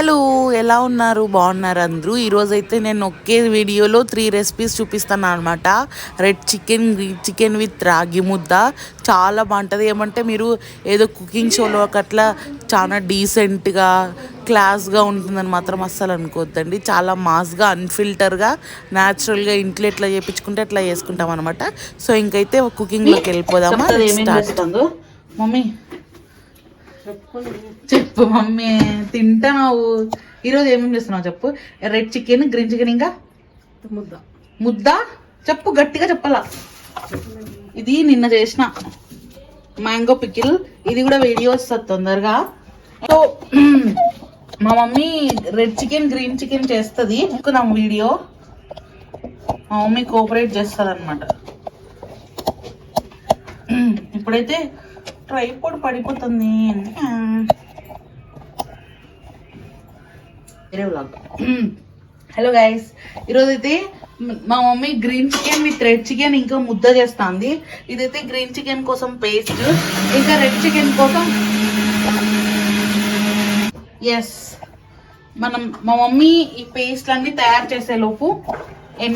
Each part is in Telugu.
హలో ఎలా ఉన్నారు? బాగున్నారు అందరూ? ఈరోజు అయితే నేను ఒకే వీడియోలో త్రీ రెసిపీస్ చూపిస్తాను అనమాట red chicken green chicken with రాగి ముద్ద. చాలా బాగుంటుంది. ఏమంటే మీరు ఏదో కుకింగ్ షోలో అట్లా చాలా డీసెంట్గా క్లాస్గా ఉంటుందని మాత్రం అస్సలు అనుకోవద్దండి. చాలా మాస్గా అన్ఫిల్టర్గా న్యాచురల్గా ఇంట్లో ఎట్లా చేయించుకుంటే అట్లా చేసుకుంటాం అనమాట సో ఇంకైతే కుకింగ్లోకి వెళ్ళిపోదామా? స్టార్ట్ మమ్మీ చెప్పు. మమ్మీ తింటావు ఈరోజు ఏమేమి చేస్తున్నావు చెప్పు? రెడ్ చికెన్ గ్రీన్ చికెన్ ఇంకా? ముద్ద. ముద్ద? చెప్పు గట్టిగా చెప్పాలా? ఇది నిన్న చేసిన మ్యాంగో పికిల్. ఇది కూడా వీడియో వస్తుంది తొందరగా. సో మా mummy red chicken green chicken చేస్తుంది. నా వీడియో. మా మమ్మీ కోఆపరేట్ చేస్తుంది అనమాట ఇప్పుడైతే ట్రైపోడ్ పడిపోతుంది. హలో గైస్ ఈరోజు అయితే మా mummy green chicken with red chicken ఇంకా ముద్ద చేస్తుంది. ఇదైతే గ్రీన్ చికెన్ కోసం పేస్ట్ ఇంకా రెడ్ చికెన్ కోసం ఎస్ మనం మా మమ్మీ ఈ పేస్ట్ అన్ని తయారు చేసే లోపు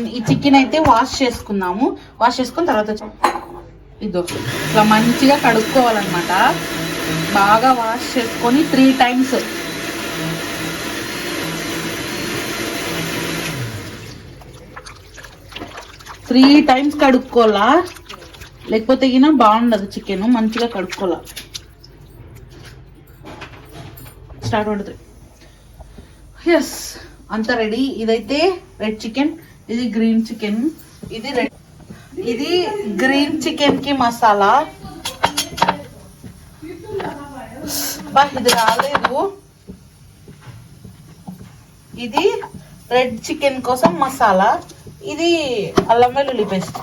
ఈ చికెన్ అయితే వాష్ చేసుకుందాము వాష్ చేసుకున్న తర్వాత చెప్- ఇదో. ఇట్లా మంచిగా కడుక్కోవాలన్నమాట. బాగా వాష్ చేసుకొని త్రీ టైమ్స్ త్రీ టైమ్స్ కడుక్కోవాలా? లేకపోతే గిన బాగుండదు చికెన్ మంచిగా కడుక్కోవాలా? స్టార్ట్ వండుతుంది ఎస్ అంతా రెడీ ఇదైతే రెడ్ చికెన్ ఇది గ్రీన్ చికెన్ ఇది రెడ్ ఇది గ్రీన్ చికెన్కి మసాలా. బా ఇది రాలేదు. ఇది రెడ్ చికెన్ కోసం మసాలా. ఇది అల్లం వెల్లుల్లి పేస్ట్.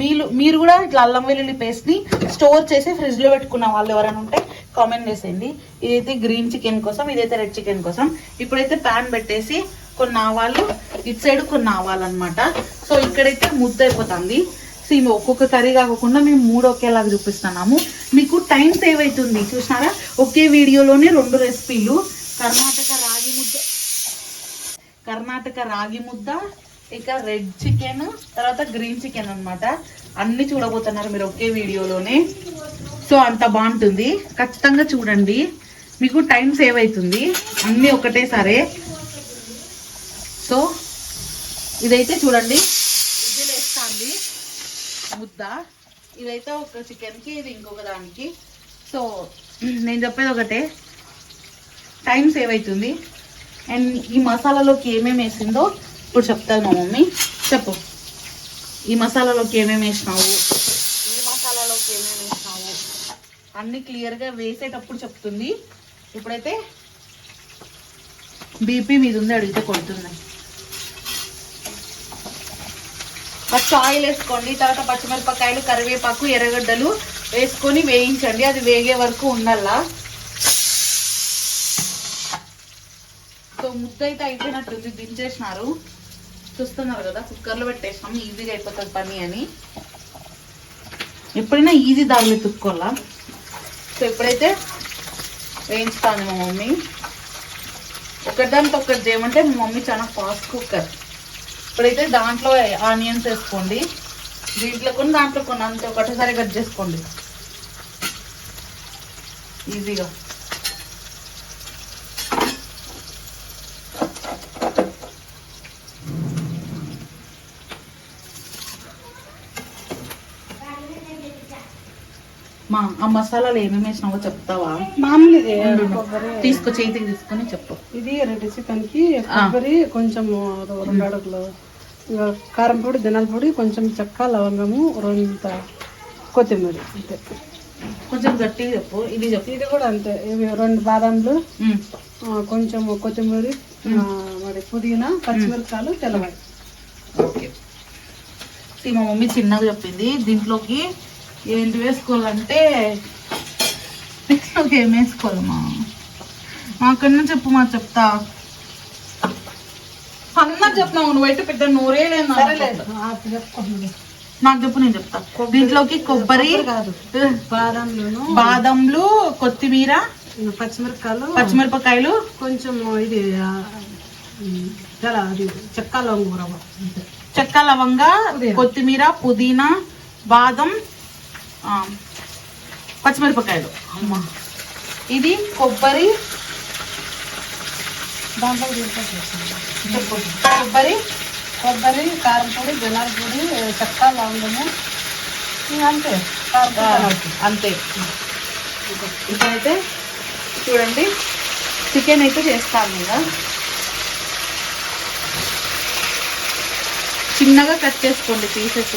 మీరు మీరు కూడా ఇట్లా అల్లం వెల్లుల్లి పేస్ట్ని స్టోర్ చేసి ఫ్రిడ్జ్లో పెట్టుకున్న వాళ్ళు ఎవరైనా ఉంటే కామెంట్ చేసేయండి. ఇదైతే గ్రీన్ చికెన్ కోసం ఇదైతే రెడ్ చికెన్ కోసం. ఇప్పుడైతే ప్యాన్ పెట్టేసి కొన్ని ఆవాలు ఇటు సైడ్ కొన్ని ఆవాలన్నమాట సో ఇక్కడైతే ముద్ద అయిపోతుంది. సేమ్ ఒక్కొక్క కర్రీ కాకుండా మేము మూడు ఒకేలాగా చూపిస్తున్నాము. మీకు టైం సేవ్ అవుతుంది చూసినారా? ఒకే వీడియోలోనే రెండు రెసిపీలు. కర్ణాటక రాగి ముద్ద. కర్ణాటక రాగి ముద్ద ఇక రెడ్ చికెన్ తర్వాత గ్రీన్ చికెన్ అనమాట అన్ని చూడబోతున్నారు మీరు ఒకే వీడియోలోనే. సో అంత బాగుంటుంది. ఖచ్చితంగా చూడండి. మీకు టైం సేవ్ అవుతుంది. అన్నీ ఒకటేసారే సో ఇదైతే చూడండి. ఇది వేస్తుంది ముద్ద. ఇదైతే ఒక చికెన్కి ఇది ఇంకొక దానికి. సో నేను చెప్పేది ఒకటే. టైం సేవ్ అవుతుంది. అండ్ ఈ మసాలాలోకి ఏమేమి వేసిందో ఇప్పుడు చెప్తాను మా మమ్మీ. చెప్పు. ఈ మసాలాలోకి ఏమేమి వేసినావు? ఈ మసాలాలోకి ఏమేమి వేసినావు? అన్ని క్లియర్గా వేసేటప్పుడు చెప్తుంది. ఇప్పుడైతే బీపీ మీద ఉంది అడిగితే కొడుతుంది. ఫస్ట్ ఆయిల్ వేసుకోండి. తర్వాత పచ్చిమిరపకాయలు కరివేపాకు ఎర్రగడ్డలు వేసుకొని వేయించండి. అది వేగే వరకు ఉండాలా? సో ముద్ద అయితే అయిపోయినట్టుంది దించేసినారు. చూస్తున్నారు కదా కుక్కర్లో పెట్టేసినాం. ఈజీగా అయిపోతుంది పని అని. ఎప్పుడైనా ఈజీ దారిలో తుక్కోవాలా? సో ఇప్పుడైతే వేయించుతాను మా మమ్మీ. ఒకటిదానికి ఒకటి చేయమంటే మా మమ్మీ చాలా ఫాస్ట్ కుక్కర్. ఇప్పుడైతే దాంట్లో ఆనియన్స్ వేసుకోండి. దీంట్లో కొన్ని దాంట్లో కొన్ని అంతే ఒకటేసారి కట్ చేసుకోండి. ఈజీగా. మా ఆ మసాలాలు ఏమేమి వేసినావో చెప్తావా? తీసుకో చేతికి తీసుకొని చెప్పు. ఇది రెడ్ చికెన్కి కొబ్బరి కొంచెం రెండు అడుగులు. కారం పొడి ధనాల పొడి కొంచెం చెక్క లవంగము రెండు కొత్తిమీర అంతే. కొంచెం గట్టిగా చెప్పు. ఇది చెప్పు. ఇది కూడా అంతే. ఇవి రెండు బాదాంలు. కొంచెం కొత్తిమీర మరి పుదీనా పచ్చిమిరపకాయలు తెల్లవాయి ఓకే. ఇది మా మమ్మీ చిన్నగా చెప్పింది. దీంట్లోకి ఏంటి వేసుకోవాలంటే దీంట్లోకి ఏం వేసుకోవాలమ్మా? మాకన్నా చెప్పు మా చెప్తా. అన్న చెప్పినావు నువ్వు అయితే పెద్ద నోరే లేదు నాకు. చెప్పు నేను చెప్తా. దీంట్లోకి కొబ్బరి కాదు. బాదంలోను బాదంలు కొత్తిమీర పచ్చిమిరపకాయలు పచ్చిమిరపకాయలు. కొంచెం ఇది అది చెక్క లవంగ చెక్క లవంగ. కొత్తిమీర పుదీనా బాదం పచ్చిమిరపకాయలు. అమ్మా. ఇది కొబ్బరి. దాంట్లో. కొబ్బరి కొబ్బరి కారం పొడి జనాల పొడి చెక్క లవంగము. అంతే. అంతే. ఇప్పుడైతే చూడండి చికెన్ అయితే చేస్తాను కదా చిన్నగా కట్ చేసుకోండి పీసెస్.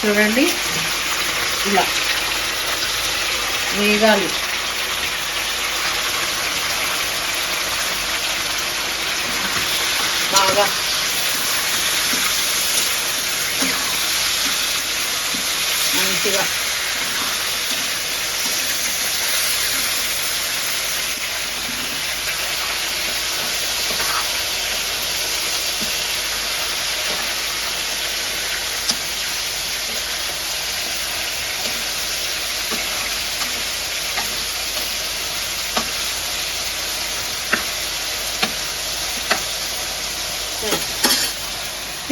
చూడండి ఇలా. వేగాలి బాగా. మంచిగా.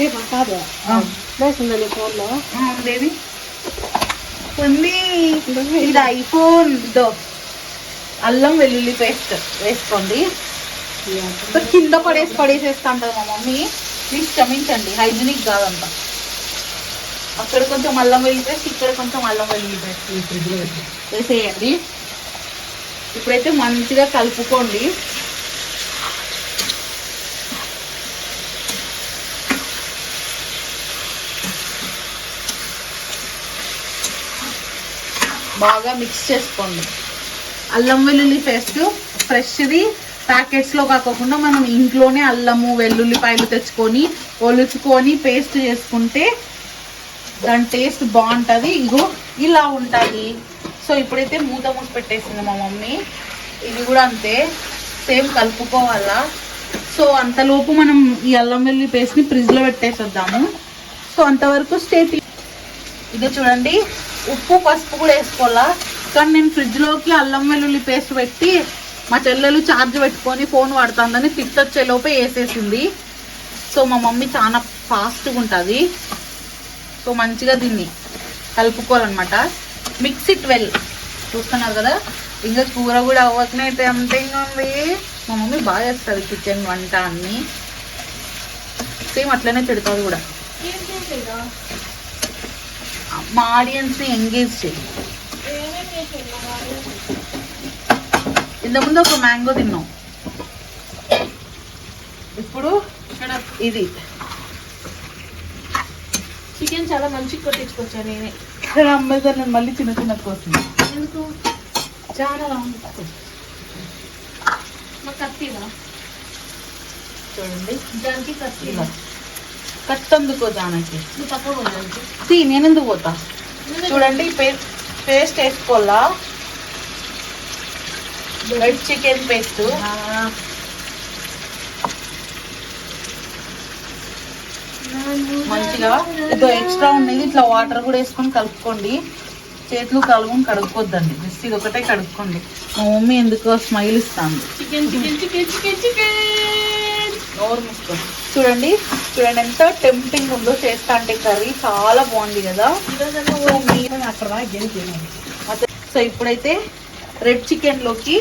కాదు. ఫోన్లో. ఉంది ఇది ఐఫోన్ దో. అల్లం వెల్లుల్లి పేస్ట్ వేసుకోండి. కింద పడేసి పడేసేస్తా ఉంటుంది మా మమ్మీ. ప్లీజ్ క్షమించండి హైజీనిక్ కాదంట. అక్కడ కొంచెం అల్లం వెల్లుల్లి పేస్ట్ ఇక్కడ కొంచెం అల్లం వెల్లుల్లి పేస్ట్ వేసేయండి. ఇప్పుడైతే మంచిగా కలుపుకోండి. బాగా మిక్స్ చేసుకోండి. అల్లం వెల్లుల్లి పేస్ట్ ఫ్రెష్ది ప్యాకెట్స్లో కాకుండా మనం ఇంట్లోనే అల్లము వెల్లుల్లిపాయలు తెచ్చుకొని ఒలుచుకొని పేస్ట్ చేసుకుంటే దాని టేస్ట్ బాగుంటుంది. ఇగో ఇలా ఉంటుంది. సో ఇప్పుడైతే మూత మూసి పెట్టేసింది మా మమ్మీ. ఇది కూడా అంతే. సేమ్ కలుపుకోవాలా. సో అంతలోపు మనం ఈ అల్లం వెల్లుల్లి పేస్ట్ని ఫ్రిడ్జ్లో పెట్టేసేద్దాము. సో అంతవరకు స్టేట్ ఇదో చూడండి. ఉప్పు పసుపు కూడా వేసుకోవాలా? కానీ నేను ఫ్రిడ్జ్లోకి అల్లం వెల్లుల్లి పేస్ట్ పెట్టి మా చెల్లెలు ఛార్జ్ పెట్టుకొని ఫోన్ వాడుతుందని ఫిఫ్త్ వచ్చేలోపే వేసేసింది. సో మా మమ్మీ చాలా ఫాస్ట్గా ఉంటుంది. సో మంచిగా దీన్ని కలుపుకోవాలన్నమాట. మిక్స్ ఇట్ వెల్ చూస్తున్నారు కదా? ఇంకా కూర కూడా అవ్వకనే అంతే ఉంది? మా మమ్మీ బాగా చేస్తుంది కిచెన్ వంట అన్ని. సేమ్ అట్లనే తిడుతుంది కూడా. మా ఆడియన్స్ని ఎంగేజ్ చేయి. ఇంతకుముందు ఒక మ్యాంగో తిన్నాం. ఇప్పుడు ఇది. చికెన్ చాలా మంచిగా కొట్టించుకొచ్చా నేనే. అమ్మాయి నేను మళ్ళీ చిన్న చిన్న కోసం ఎందుకు? చాలా మా కత్తినా చూడండి. దానికి కత్తి కట్టందుకో దానికి. తీ నేను ఎందుకు పోతా? చూడండి పేస్ట్ వేసుకోవాలా? రెడ్ చికెన్ పేస్ట్ మంచిగా? ఇదో ఎక్స్ట్రా ఉన్నది. ఇట్లా వాటర్ కూడా వేసుకొని కలుపుకోండి. చేతులు కలుగుని కడుక్కోద్దండి. జస్ట్ ఇది ఒకటే కడుక్కోండి. మా మమ్మీ ఎందుకో స్మైల్ ఇస్తాను chicken chicken chicken chicken chicken నోరు ముసుకో చూడండి చూడండి ఎంత టెంప్టింగ్ ఉందో చేస్తా అంటే కర్రీ చాలా బాగుంది కదా. సో మీరు సో ఇప్పుడైతే రెడ్ చికెన్లోకి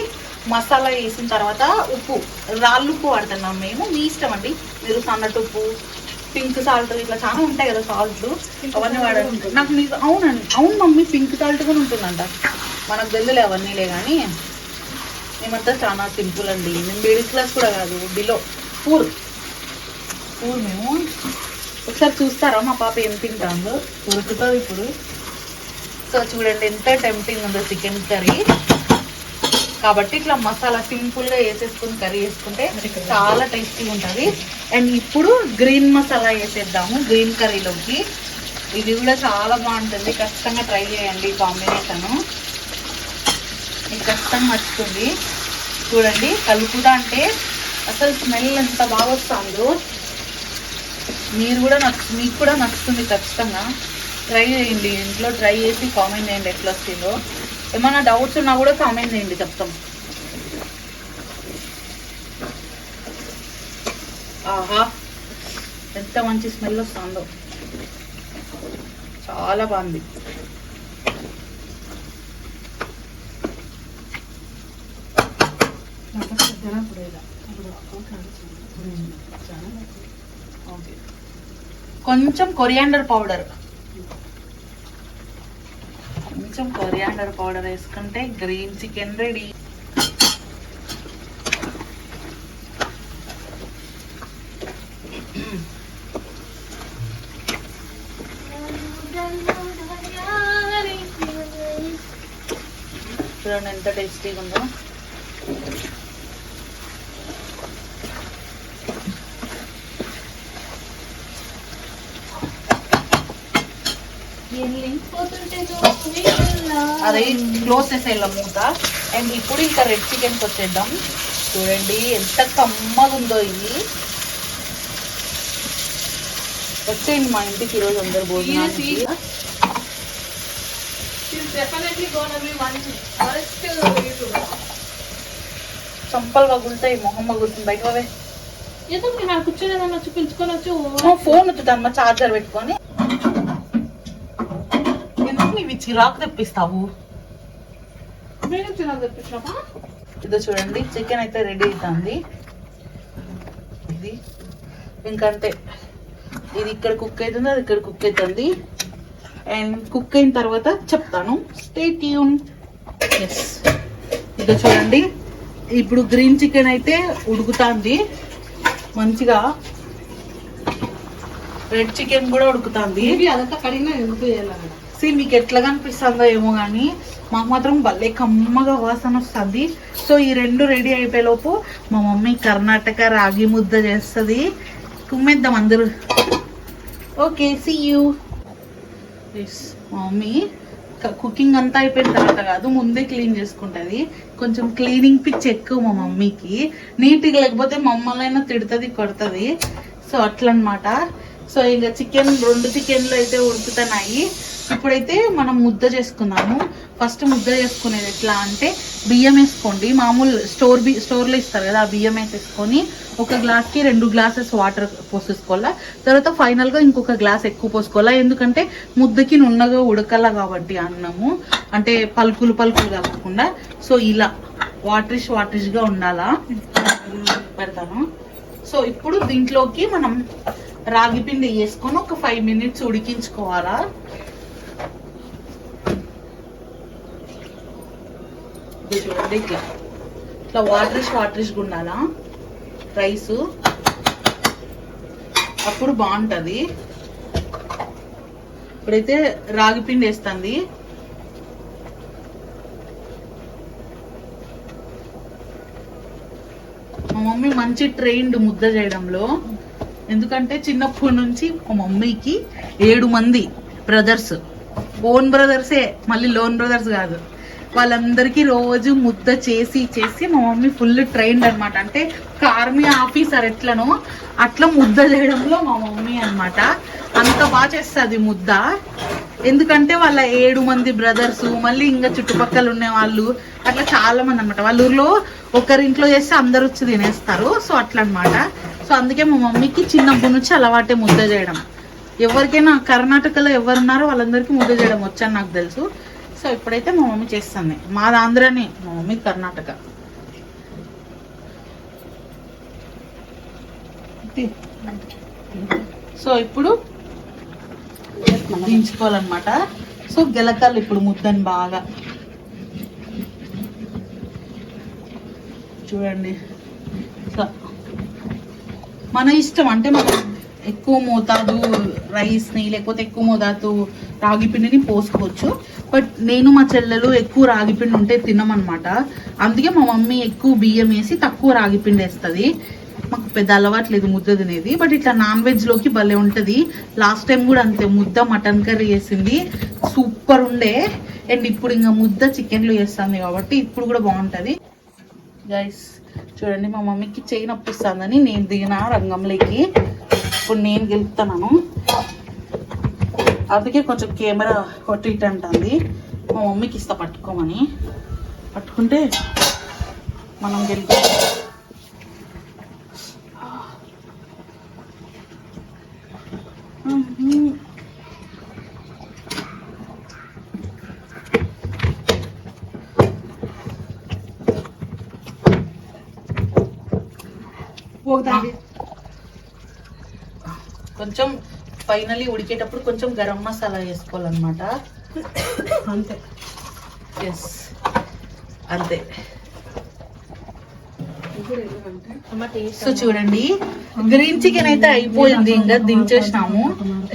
మసాలా వేసిన తర్వాత ఉప్పు రాళ్ళు ఉప్పు వాడుతున్నాం మేము. మీ ఇష్టం అండి. మీరు సన్నట్టు ఉప్పు పింక్ సాల్ట్ ఇట్లా చాలా ఉంటాయి కదా సాల్ట్ అవన్నీ వాడండి. నాకు మీకు అవునండి. అవును మమ్మీ పింక్ సాల్ట్ కూడా ఉంటుందంట. మనకు తెలియలే అవన్నీలే కానీ మేమంతా చాలా సింపుల్ అండి. మేము మిడిల్ క్లాస్ కూడా కాదు బిలో పూర్ పూర్ మేము ఒకసారి చూస్తారా? మా పాప ఏం తింటాందో. దొరుకుతుంది ఇప్పుడు. సో చూడండి ఎంత టెంప్టింగ్ ఉందో చికెన్ కర్రీ కాబట్టి ఇట్లా మసాలా సింపుల్గా వేసేసుకుని కర్రీ వేసుకుంటే చాలా టేస్టీగా ఉంటుంది. అండ్ ఇప్పుడు గ్రీన్ మసాలా వేసేద్దాము గ్రీన్ కర్రీలోకి ఇది కూడా చాలా బాగుంటుంది. ఖచ్చితంగా ట్రై చేయండి కాంబినేషన్ ఇది ఖచ్చితంగా నచ్చుతుంది. చూడండి కలుపుతా అంటే అసలు స్మెల్ ఎంత బాగా వస్తుందో. మీరు కూడా నచ్చు మీకు కూడా నచ్చుతుంది ఖచ్చితంగా. ట్రై చేయండి ఇంట్లో ట్రై చేసి కామెంట్ చేయండి ఎట్లా వస్తుందో. ఏమైనా డౌట్స్ ఉన్నా కూడా కామెంట్ చేయండి చెప్తాం. ఆహా ఎంత మంచి స్మెల్ వస్తుందో. చాలా బాగుంది. Okay Hmm. కొంచెం కొరియాండర్ పౌడర్. కొంచెం కొరియాండర్ పౌడర్ వేసుకుంటే గ్రీన్ చికెన్ రెడీ. Hmm. చూడండి ఎంత టేస్టీగా ఉందో అది క్లోజ్ చేసేయాలి మూత. అండ్ ఇప్పుడు ఇంకా రెడ్ చికెన్కి వచ్చేద్దాం. చూడండి ఎంత కమ్మగా ఉందో ఇది. వచ్చేయండి మా ఇంటికి ఈరోజు అందరు భోజనానికి. చంపలు పగులుతాయి మొహం పగులుతుంది బయట కూర్చొని వచ్చి పిలుచుకొని వచ్చి ఫోన్ వద్దుదమ్మా చార్జర్ పెట్టుకొని. నీవి చిరాకు తెప్పిస్తావు? నేను చిన్న తెప్పించినప్పా ఇదో చూడండి చికెన్ అయితే రెడీ అవుతుంది ఇది ఇంకంతే. ఇది ఇక్కడ కుక్ అవుతుంది అది ఇక్కడ కుక్ అవుతుంది. అండ్ కుక్ అయిన తర్వాత చెప్తాను. స్టే ట్యూన్ ఎస్ ఇదో చూడండి ఇప్పుడు గ్రీన్ చికెన్ అయితే ఉడుకుతుంది. మంచిగా రెడ్ చికెన్ కూడా ఉడుకుతుంది. ఇవి అదంతా కడిగినా ఎందుకు చేయాలన్నమాట సీ మీకు ఎట్లా కనిపిస్తుందో ఏమో కానీ మాకు మాత్రం భలే కమ్మగా వాసన వస్తుంది. సో ఈ రెండు రెడీ అయిపోయేలోపు మా మమ్మీ కర్ణాటక రాగి ముద్ద చేస్తుంది. కుమ్మేద్దాం అందరూ. ఓకే సి యూ మా మమ్మీ కుకింగ్ అంతా అయిపోయిన తర్వాత కాదు ముందే క్లీన్ చేసుకుంటుంది. కొంచెం క్లీనింగ్ పిచ్ ఎక్కువ మా మమ్మీకి. నీట్గా లేకపోతే మమ్మల్ని తిడుతుంది కొడుతుంది. సో అట్లనమాట సో ఇంకా చికెన్ రెండు చికెన్లు అయితే ఉడుకుతున్నాయి. ఇప్పుడైతే మనం ముద్ద చేసుకుందాము ఫస్ట్ ముద్ద చేసుకునేది ఎట్లా అంటే బియ్యం వేసుకోండి. మామూలు స్టోర్ బి స్టోర్లో ఇస్తారు కదా ఆ బియ్యం వేసేసుకొని ఒక గ్లాస్కి రెండు గ్లాసెస్ వాటర్ పోసేసుకోవాలా? తర్వాత ఫైనల్గా ఇంకొక గ్లాస్ ఎక్కువ పోసుకోవాలా? ఎందుకంటే ముద్దకి నున్నగా ఉడకలా కాబట్టి అన్నము. అంటే పలుకులు పలుకులు కలగకుండా. సో ఇలా వాటరిష్ వాటరిష్గా ఉండాలా? పెడతాను. సో ఇప్పుడు దీంట్లోకి మనం రాగి పిండి వేసుకొని ఒక ఫైవ్ మినిట్స్ ఉడికించుకోవాలా? ఇది చూడండి ఇట్లా ఇట్లా వాటరిష్ వాటరిష్ ఉండాలా రైస్ అప్పుడు బాగుంటుంది. ఇప్పుడైతే రాగి పిండి వేస్తుంది. మా మమ్మీ మంచి ట్రైన్డ్ ముద్ద చేయడంలో. ఎందుకంటే చిన్నప్పటి నుంచి మా మమ్మీకి ఏడు మంది బ్రదర్స్ ఓన్ బ్రదర్సే మళ్ళీ లోన్ బ్రదర్స్ కాదు. వాళ్ళందరికీ రోజు ముద్ద చేసి చేసి మా మమ్మీ ఫుల్ ట్రైన్డ్ అన్నమాట. అంటే ఆర్మీ ఆఫీసర్ ఎట్లనో అట్లా ముద్ద చేయడంలో మా మమ్మీ అన్నమాట. అంత బాగా చేస్తుంది ముద్ద. ఎందుకంటే వాళ్ళ ఏడు మంది బ్రదర్స్ మళ్ళీ ఇంకా చుట్టుపక్కల ఉండే వాళ్ళు అట్లా చాలా మంది అనమాట వాళ్ళ ఊర్లో ఒకరింట్లో చేస్తే అందరు వచ్చి తినేస్తారు. సో అట్లా అన్నమాట సో అందుకే మా మమ్మీకి చిన్నప్పటి నుంచి అలవాటే ముద్ద చేయడం. ఎవరికైనా కర్ణాటకలో ఎవరున్నారో వాళ్ళందరికీ ముద్ద చేయడం వచ్చని నాకు తెలుసు. సో ఇప్పుడైతే మా మమ్మీ చేస్తుంది. మాది ఆంధ్రానే మా మమ్మీ కర్ణాటక. సో ఇప్పుడు దించుకోవాలన్నమాట. సో గెలకాలు ఇప్పుడు ముద్దని బాగా. చూడండి. మన ఇష్టం అంటే మనం ఎక్కువ మోతాదు రైస్ని లేకపోతే ఎక్కువ మోతాదు రాగి పిండిని పోసుకోవచ్చు. బట్ నేను మా చెల్లెలు ఎక్కువ రాగిపిండి ఉంటే తినమనమాట అందుకే మా మమ్మీ ఎక్కువ బియ్యం వేసి తక్కువ రాగిపిండి వేస్తుంది. మాకు పెద్ద అలవాట్లేదు ముద్ద తినేది. బట్ ఇట్లా నాన్ వెజ్లోకి భలే ఉంటుంది. లాస్ట్ టైం కూడా అంతే ముద్ద మటన్ కర్రీ వేసింది. సూపర్ ఉండే. అండ్ ఇప్పుడు ఇంకా ముద్ద చికెన్లు చేస్తుంది కాబట్టి ఇప్పుడు కూడా బాగుంటుంది. గైస్ చూడండి మా మమ్మీకి చేయి నొప్పిస్తుందని నేను దిగిన రంగంలోకి. ఇప్పుడు నేను గెలుపుతున్నాను. అందుకే కొంచెం కెమెరా కొట్టి అంటుంది. మా మమ్మీకి ఇస్తా పట్టుకోమని. పట్టుకుంటే మనం గెలిపి పోగుతాండి కొంచెం ఫైనలీ ఉడికేటప్పుడు కొంచెం గరం మసాలా వేసుకోవాలన్నమాట. అంతే. ఎస్ అంతే. సో చూడండి గ్రీన్ చికెన్ అయితే అయిపోయింది. ఇంకా దించేసినాము.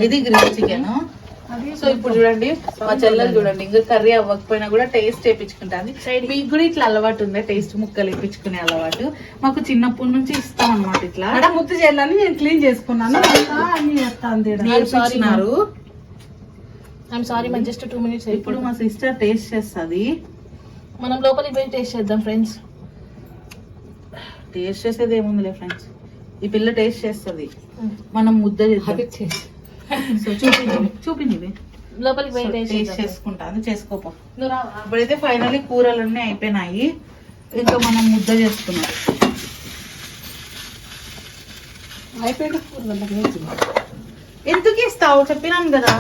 ఇది గ్రీన్ చికెన్ సో ఇప్పుడు చూడండి మా చెల్లెలు చూడండి ఇంకా కర్రీ అవ్వకపోయినా కూడా టేస్ట్ వేయించుకుంటుంది మీకు కూడా ఇట్లా అలవాటు ఉంది టేస్ట్ ముక్కలు వేయించుకునే అలవాటు? మాకు చిన్నప్పటి నుంచి ఇస్తాం అనమాట ఇట్లా. ఆడ ముద్దు చేయాలని నేను క్లీన్ చేసుకున్నాను. నేర్పించినారు ఐఎమ్ సారీ మన జస్ట్ టూ మినిట్స్ ఇప్పుడు మా సిస్టర్ టేస్ట్ చేస్తుంది. మనం లోపలికి పోయి టేస్ట్ చేద్దాం ఫ్రెండ్స్ టేస్ట్ చేసేది ఏముందిలే ఫ్రెండ్స్ ఈ పిల్ల టేస్ట్ చేస్తుంది. మనం ముద్ద చేద్దాం. సో చూపింది చూపింది లోపలికి పోయి టేస్ట్ టేస్ట్ చేద్దాం. చేసుకుంటా అది చేసుకోపో. ఇప్పుడైతే ఫైనల్లీ కూరలన్నీ అయిపోయినాయి. ఇంకా మనం ముద్ద చేసుకున్నాం. ఎందుకు ఇస్తావు? చెప్పినాం కదా.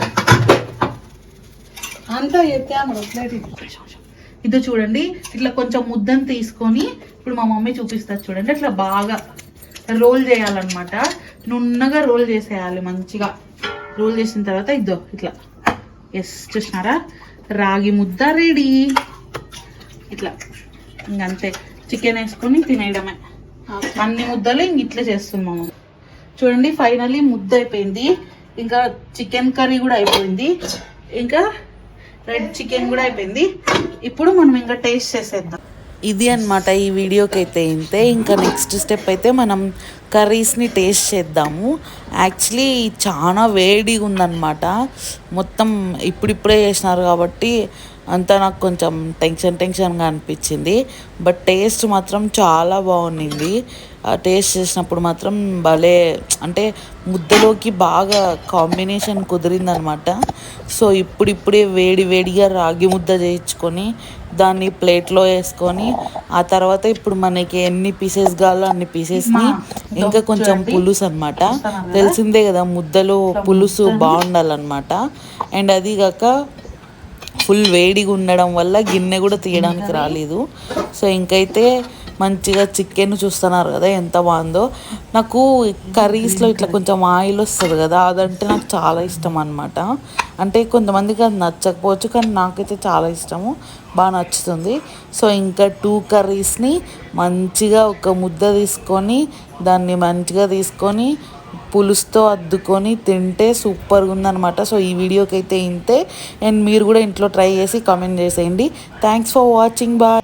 అంతా ఇది. చూడండి ఇట్లా కొంచెం ముద్దను తీసుకొని ఇప్పుడు మా మమ్మీ చూపిస్తారు చూడండి ఇట్లా బాగా రోల్ చేయాలన్నమాట. నున్నగా రోల్ చేసేయాలి మంచిగా. రోల్ చేసిన తర్వాత ఇద్దో ఇట్లా. ఎస్ చూసినారా? రాగి ముద్ద రెడీ ఇట్లా. ఇంకంతే చికెన్ వేసుకొని తినేయడమే. అన్ని ముద్దలు ఇంక ఇట్లా చేస్తున్నాము చూడండి ఫైనల్లీ ముద్ద అయిపోయింది. ఇంకా చికెన్ కర్రీ కూడా అయిపోయింది. ఇంకా రెడ్ చికెన్ కూడా అయిపోయింది. ఇప్పుడు మనం ఇంకా టేస్ట్ చేసేద్దాం. ఇది అన్నమాట ఈ వీడియోకి అయితే ఇంతే. ఇంకా నెక్స్ట్ స్టెప్ అయితే మనం కర్రీస్ని టేస్ట్ చేద్దాము. యాక్చువల్లీ చాలా వేడిగా ఉందన్నమాట. మొత్తం ఇప్పుడిప్పుడే చేసినారు కాబట్టి అంతా నాకు కొంచెం టెన్షన్ టెన్షన్గా అనిపించింది. బట్ టేస్ట్ మాత్రం చాలా బాగుండింది. టేస్ట్ చేసినప్పుడు మాత్రం భలే అంటే ముద్దలోకి బాగా కాంబినేషన్ కుదిరిందనమాట. సో ఇప్పుడిప్పుడే వేడి వేడిగా రాగి ముద్ద చేయించుకొని దాన్ని ప్లేట్లో వేసుకొని ఆ తర్వాత ఇప్పుడు మనకి ఎన్ని పీసెస్ కావాలో అన్ని పీసెస్ని ఇంకా కొంచెం పులుసు అనమాట తెలిసిందే కదా ముద్దలో పులుసు బాగుండాలన్నమాట. అండ్ అది కాక ఫుల్ వేడిగా ఉండడం వల్ల గిన్నె కూడా తీయడానికి రాలేదు. సో ఇంకైతే మంచిగా చికెన్ చూస్తున్నారు కదా ఎంత బాగుందో. నాకు కర్రీస్లో ఇట్లా కొంచెం ఆయిల్ వస్తుంది కదా అదంటే నాకు చాలా ఇష్టం అనమాట అంటే కొంతమందికి అది నచ్చకపోవచ్చు కానీ నాకైతే చాలా ఇష్టము బాగా నచ్చుతుంది. సో ఇంకా టూ కర్రీస్ని మంచిగా ఒక ముద్ద తీసుకొని దాన్ని మంచిగా తీసుకొని పులుసుతో అద్దుకొని తింటే సూపర్గా ఉందన్నమాట. సో ఈ వీడియోకి అయితే ఇంతే. అండ్ మీరు కూడా ఇంట్లో ట్రై చేసి కామెంట్ చేసేయండి. Thanks for watching. బాయ్.